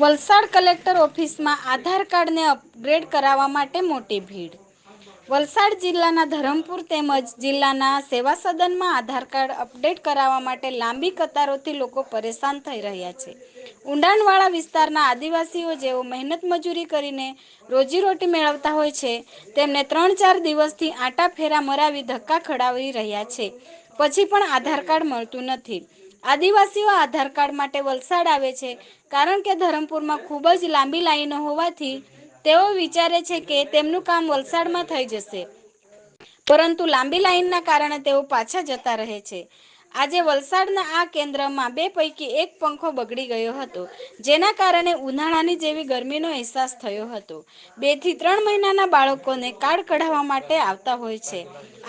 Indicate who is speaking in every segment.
Speaker 1: Valsad collector ઓફિસમાં આધાર કાર્ડને upgrade કરાવવા માટે મોટી ભીડ. વલસાડ જિલ્લાના ધરમપુર તેમજ જિલ્લાના સેવા સદનમાં આધાર કાર્ડ અપડેટ કરાવવા માટે લાંબી કતારોથી લોકો પરેશાન થઈ રહ્યા છે. ઊંડાણવાળા વિસ્તારના આદિવાસીઓ જેઓ મહેનત મજૂરી કરીને રોજીરોટી મેળવતા હોય છે, તેમને ત્રણ ચાર દિવસથી આટા ફેરા મરાવી ધક્કા ખડાવી રહ્યા છે. પછી પણ આધાર કાર્ડ મળતું નથી. આદિવાસીઓ આધાર કાર્ડ માટે વલસાડ આવે છે. કારણ કે ધરમપુરમાં ખૂબ જ લાંબી લાઈનો હોવાથી તેઓ વિચારે છે કે તેમનું કામ વલસાડમાં થઈ જશે. પરંતુ લાંબી લાઈનના કારણે તેઓ પાછા જતા રહે છે. આજે વલસાડના આ કેન્દ્રમાં બે પૈકી એક પંખો બગડી ગયો હતો, જેના કારણે ઉનાળાની જેવી ગરમીનો અહેસાસ થયો હતો. બેથી ત્રણ મહિનાના બાળકોને કાર્ડ કઢાવવા માટે આવતા હોય છે.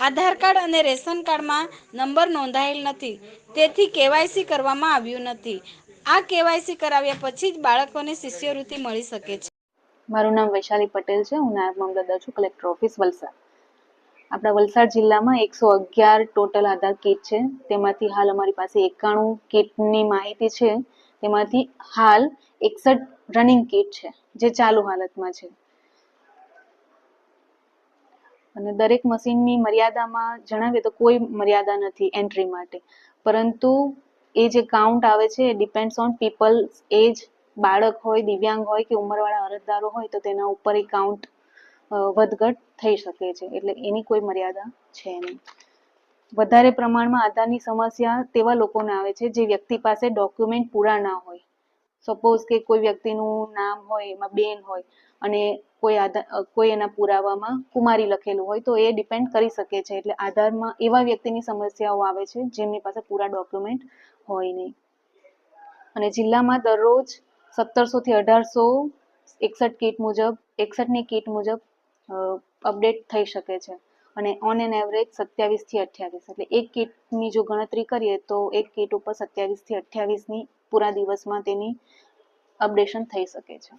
Speaker 1: આધાર કાર્ડ અને રેશન કાર્ડમાં નંબર નોંધાયેલ નથી, તેથી કેવાયસી કરવામાં આવ્યું નથી. આ કેવાયસી કરાવ્યા પછી જ બાળકોને શિષ્યવૃત્તિ મળી શકે છે.
Speaker 2: મારું નામ વૈશાલી પટેલ છે, હું નાયબ મામલતદાર છું, કલેક્ટર ઓફિસ વલસાડ. આપણા વલસાડ જિલ્લામાં એકસો અગિયાર ટોટલ આધાર કીટ છે. તેમાંથી હાલ અમારી પાસે એકાણું કીટની માહિતી છે. તેમાંથી હાલ એકસઠ રનિંગ કીટ છે, જે ચાલુ હાલતમાં છે. અને દરેક મશીનની મર્યાદામાં જણાવીએ તો કોઈ મર્યાદા નથી એન્ટ્રી માટે. પરંતુ એ જે કાઉન્ટ આવે છે, એ ડિપેન્ડ્સ ઓન પીપલ્સ એજ બાળક હોય, દિવ્યાંગ હોય કે ઉંમરવાળા અરજદારો હોય તો તેના ઉપર એ કાઉન્ટ વધઘટ થઈ શકે છે. એટલે એની કોઈ મર્યાદા છે નહીં. વધારે પ્રમાણમાં આધારની સમસ્યા તેવા લોકોને આવે છે જે વ્યક્તિ પાસે ડોક્યુમેન્ટ પૂરા ના હોય. સપોઝ કે કોઈ વ્યક્તિનું નામ હોય, એમાં બેન હોય, અને કોઈ આધાર કોઈ એના પુરાવામાં કુમારી લખેલું હોય, તો એ ડિપેન્ડ કરી શકે છે. એટલે આધારમાં એવા વ્યક્તિની સમસ્યાઓ આવે છે જેમની પાસે પૂરા ડોક્યુમેન્ટ હોય નહીં. અને જિલ્લામાં દરરોજ સત્તરસો થી અઢારસો એકસઠ કીટ મુજબ, એકસઠની કીટ મુજબ અપડેટ થઈ શકે છે. અને ઓન એન એવરેજ સત્યાવીસથી અઠ્યાવીસ. એટલે એક કીટની જો ગણતરી કરીએ તો એક કીટ ઉપર સત્યાવીસથી અઠ્યાવીસની પૂરા દિવસમાં તેની અપડેશન થઈ શકે છે.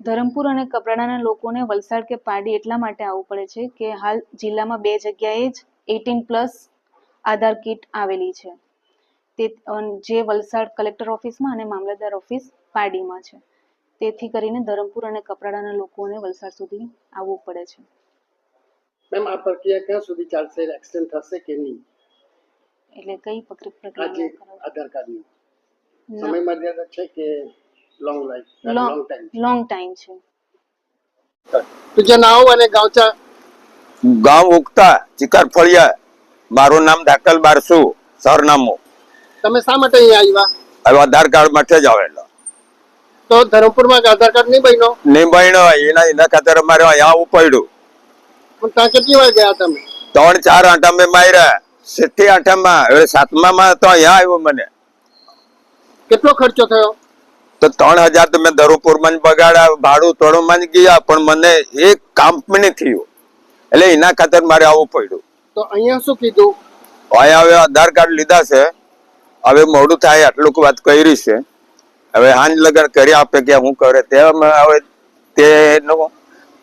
Speaker 2: ધરમપુર અને કપરાડાના લોકોને વલસાડ કે પારડી એટલા માટે આવવું પડે છે કે હાલ જિલ્લામાં બે જગ્યાએ જ એટીન પ્લસ આધાર કીટ આવેલી છે. તે જે વલસાડ કલેક્ટર ઓફિસમાં અને મામલતદાર ઓફિસ પારડીમાં છે. તેથી કરીને ધરમપુર અને કપરાડાના લોકોને વલસાડ સુધી આવવું પડે છે.
Speaker 3: મેમ આ પ્રક્રિયા ક્યાં સુધી ચાલશે? એક્સટેન્ડ થશે કે નહીં?
Speaker 2: એટલે કઈ પ્રક્રિયા
Speaker 3: આધાર કાર્ડની સમય મર્યાદા છે કે long life
Speaker 2: long
Speaker 3: time
Speaker 2: long time છે.
Speaker 3: તુજે નાવ અને ગાવચા.
Speaker 4: ગામ ઉગતા ચિકાર ફળિયા. મારું નામ દાખલ બારસુ. સરનામું.
Speaker 3: તમે શા માટે અહીંયા આવ્યા?
Speaker 4: આધાર કાર્ડ માટે જ આવેલા.
Speaker 3: તો ધરમપુરમાં આધાર કાર્ડ નહીં બન્યો?
Speaker 4: નિભાઈનો એના એના ખાતર અમારે અહીંયા આવવું
Speaker 3: પણ ત્યાં કેટલી વાર ગયા તમે?
Speaker 4: ત્રણ ચાર આંટા મેં માર્યા. સિત્તી આંટામાં હવે સાતમામાં તો અહીંયા આવ્યો મને.
Speaker 3: કેટલો ખર્ચો થયો?
Speaker 4: તો ત્રણ હજાર તો મેં ધરુપુરમાં જ બગાડ્યા ભાડું તોડમાં જ ગયા પણ મને એક નહીં થયું. એટલે એના ખાતર મારે આવવું પડ્યું.
Speaker 3: તો અહીંયા શું કીધું?
Speaker 4: અહીંયા હવે આધાર કાર્ડ લીધા છે. હવે મોડું થાય આટલું વાત કરી છે. હવે હાન લગન કરી આપે કે હું કરે તે હવે તેનો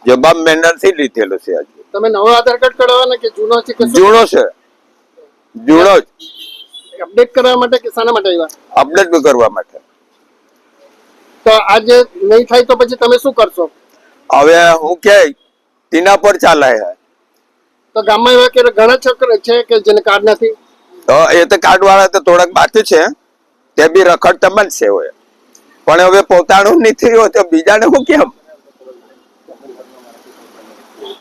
Speaker 4: જવાબ મેં નથી લીધેલો છે હજુ.
Speaker 3: તમે નવો આધાર કાર્ડ કઢાવવાના કે જૂનો છે કે
Speaker 4: જૂનો છે. જૂનો જ.
Speaker 3: અપડેટ કરવા માટે કે શાના માટે આવ્યા?
Speaker 4: અપડેટ કરવા માટે.
Speaker 3: તો આજે નહીં થાય તો પછી તમે શું કરશો?
Speaker 4: હવે હું કે તેના પર ચાલે હે.
Speaker 3: તો ગામમાં એવા કે ઘણા છોકરા છે કે જેને કાર્ડ નથી?
Speaker 4: તો એ તો કાર્ડ વાળા તો થોડાક બાકી છે. તે બી રખડ જ છે હવે. પણ હવે પોતાનું નથી થયું તો બીજાને હું કેમ?